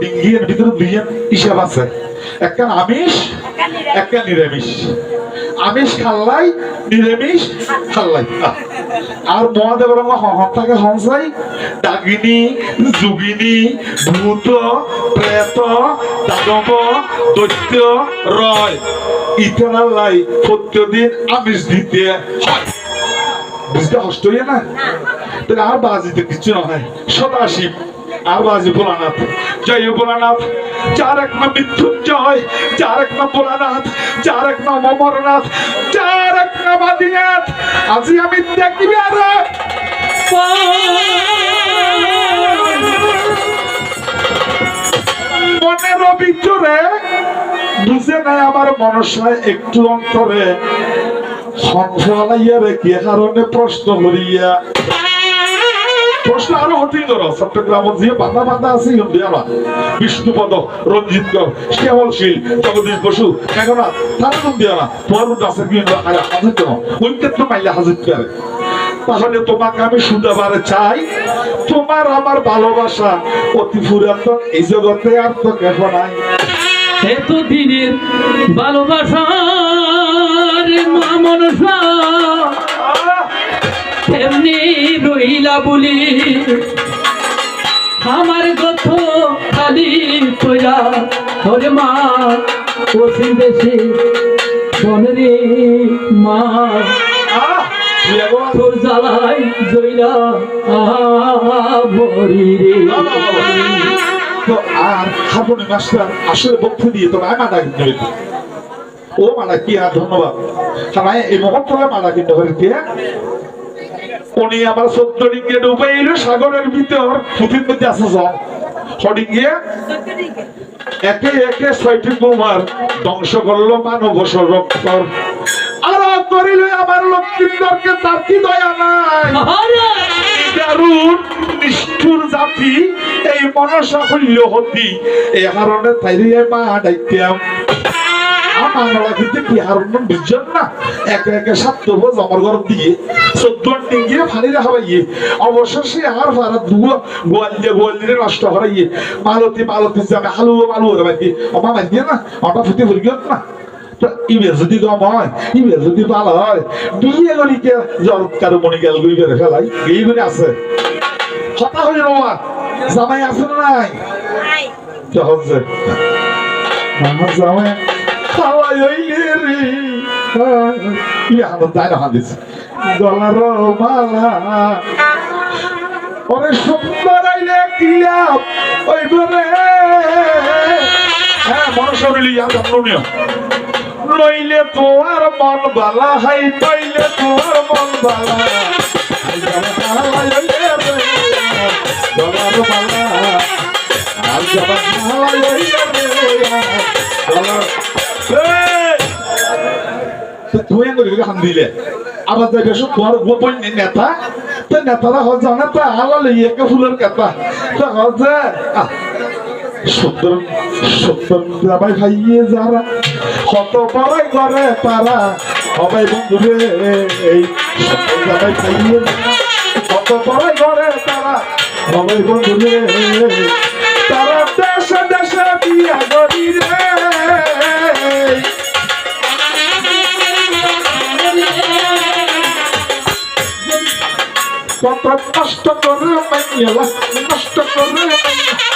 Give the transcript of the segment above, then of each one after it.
ডিঙ্গি এর ভিতরে দুইজন হিসাব আছে। একটা আমিষ একটা নিরামিষ। আমিষ খাল্লাই নিরামিষ খাল্লাই। আর মহাদেব রঙ হন্তাকে হংসাই ডাকিনী যোগিনী ভূত প্রেত দানব দৈত্য রয়। প্রত্যেকদিন আমিষ দিতে হয়। বুঝতে কষ্ট হইয়া না? তাহলে আর বাজিতে কিছু নয়। সদাশিব। আর বাজি ভোলানাথ। জয় ভোলানাথ। যার এক নাম মৃত্যুঞ্জয় যার এক নাম ভোলানাথ, যার এক নাম অমরনাথ, যার এক নাম আদিনাথ। আজি আমি দেখিবি আর। মনের ভিতরে বুঝে নাই আমার মনসায় একটু অন্তরে। সন্ধ্যালাইয়া রেখে কারণে প্রশ্ন করিয়া প্রশ্ন ধরো। যে আছে বিষ্ণুপদ রঞ্জিত শ্যামলশীল, জগদীশ বসু না। তোমার আছে হাজির কেন মাইলে হাজির করে তাহলে তোমাকে আমি শুধাবারে চাই তোমার আমার ভালোবাসা অতি পুরাতন এই জগতে আর তো কেহ নাই। এতদিনের ভালোবাসার মা মনসা রইলা বলি। আমার গত খালি তোরা ওরে মা বনরে মা। তোর জ্বালাই জইলা মরি রে। আর হাবুনি মাস্টার আসলে বক্তব্য দিয়ে তো আমি মানা কিনতে ও মানা কি আর ধন্যবাদ? তাই এই মহত্তরে মানা কিনতে হইতে উনি আমার সত্য ডিঙ্গে ডুবাইল সাগরের ভিতর। পুঁথির মধ্যে আছে সব হডিঙ্গে একে একে ছয়টি বোমার ধ্বংস করল মানব সরক্ষর আর করিলে আমার লক্ষ্মীন্দরকে তার কি দয়া নাই? দারুণ নিষ্ঠুর জাতি এই মনসা হইল হতি। এই কারণে তাইরে মা ডাইতাম কিন্তু কি না? একে একে সাত আমার ঘর দিয়ে চোদ্দ ডিঙ্গিয়ে ফানি রাখা অবশেষে আর ভাড়া দুয়া গোয়াল দিয়ে গোয়াল দিয়ে নষ্ট করাইয়ে মালতি মালতি যাবে অমা দিয়ে না? অটা ফুটি না? তো যদি কম হয় ইবে যদি ভালো হয় বিয়ে করি কে জল কারও মনি গেল করে ফেলাই? এই করে আছে। হতা হয়ে রমা জামাই আছে না নাই? জামাই খাওয়াই হইলে রে। ইয়ে না, হাদিস? গলার মালা। ওরে সুন্দর আইলে কিলাপ ওই বলে হ্যাঁ মনসা মিলি যত্ন নিও। নইলে তোমার মন বালা, হাই নইলে তোমার মন বালা। হাই বালা হাই হইলে রে গলার মালা আর যাবা হাই হইলে করে হান দিলে। আবার যাই বেশ তোমার গোপন নেতা। তো নেতারা হল জানে তো আলালে একে ফুলের কথা তো যে সত্তর সত্তর ভাইয়ে যারা, কত বড়াই করে তারা। সবাই বন্ধু রে, এই সত্তর ভাইয়ে কত বড়াই করে তারা। সবাই বন্ধু রে, তারা দেশে দেশে বিয়া করি রে করে মাইয়া নষ্ট করে মাইয়া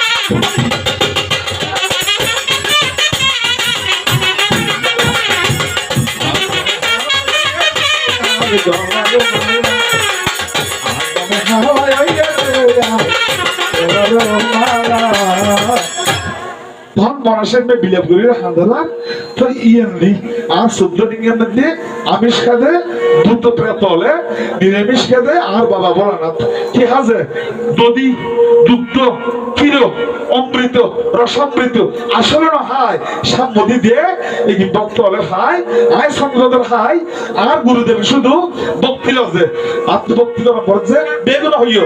ধন মানুষের মেয়ে বিলাপ করি হাঁদালা। তো ইয়েনলি আর শুদ্ধ ডিঙ্গের মধ্যে আমিষ খাদে দুটো প্রেতলে নিরামিষ খাদে, আর বাবা বলানাথ। কি হাজে? দদি দুগ্ধ ক্ষীর, অমৃত, রসামৃত। আসলে না হাই সব দিয়ে এই ভক্ত হলে খাই আয় সংগ্রহের খাই আর গুরুদেব শুধু ভক্তি লজে আত্মভক্তি করার পর যে বেগুন হইও।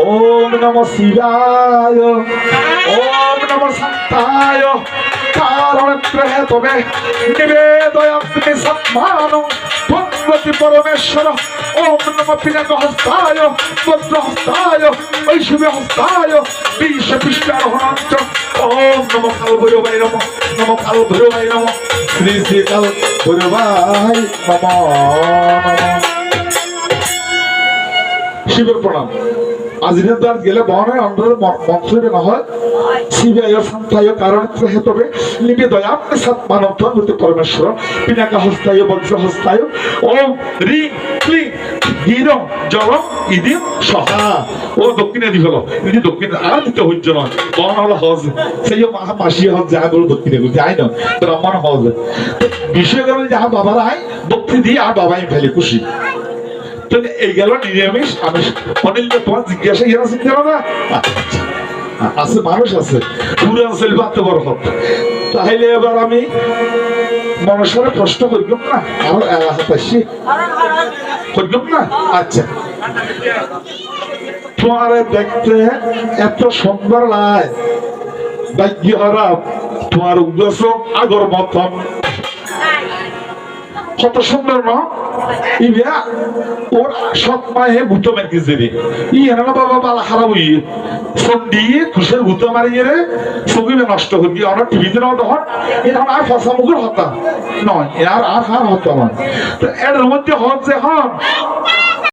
ওম নম শিবায়, ওম নম শান্তায়। কারণ তবে নিবেদয়ামি সম্মানম পার্বতী পরমেশ্বর। ওম নম পিনাক হস্তায় পদ্ম হস্তায় ঐশ্বর্য হস্তায়, বিশ পৃষ্ঠারোহণাঞ্চ ওম নম কাল ভৈরবাই নম নম কাল ভৈরবাই নম। শ্রী শ্রী কাল ভৈরবাই নম। শিবের প্রণাম। আজিনের দ্বার গেলে বহনের অন্তরে মন্ত্রে না হয়। শিবায় সন্তায় কারণ হেতবে লিপি দয়াপ্নে সাত মানব ধর্মতে পরমেশ্বর, পিনাকা হস্তায়, বজ্র হস্তায়, ওম রি ক্লি গিরম জলম ইদিম সহা। ও দক্ষিণে দি হলো। ইদি দক্ষিণে আর দিতে হইজ নয়, বহন হলো হজ। সেই মাহা মাসি হজ যাহা গুলো দক্ষিণে গুলো যাই না ব্রাহ্মণ হজ। বিষয় গেল যাহা বাবার আয়, দক্ষিণ দিয়ে আর বাবাই ফেলে খুশি। তাহলে এই গেল নিরামিষ, আমিষ। অনিল তোমার জিজ্ঞাসা ইয়ে আছে না আছে, মানুষ আছে। পুরান সেল বাড়তে বড় তাহলে এবার আমি মনসারে প্রশ্ন করিলাম না? আরও হাতাশি। করিলাম না? আচ্ছা। তোমার দেখতে এত সুন্দর লাই ভাগ্য হারাম তোমার উদ্দেশ্য আগর মতন। কত সুন্দর ন ইবিয়া ওর সৎ মায়ে ভূত মেরকে দেবে ই এনা বাবা বালা টিভিতে না এখন আর ফসা মুখের হতা নয় আর আর আর হতা নয়। তো এর মধ্যে হত যে হন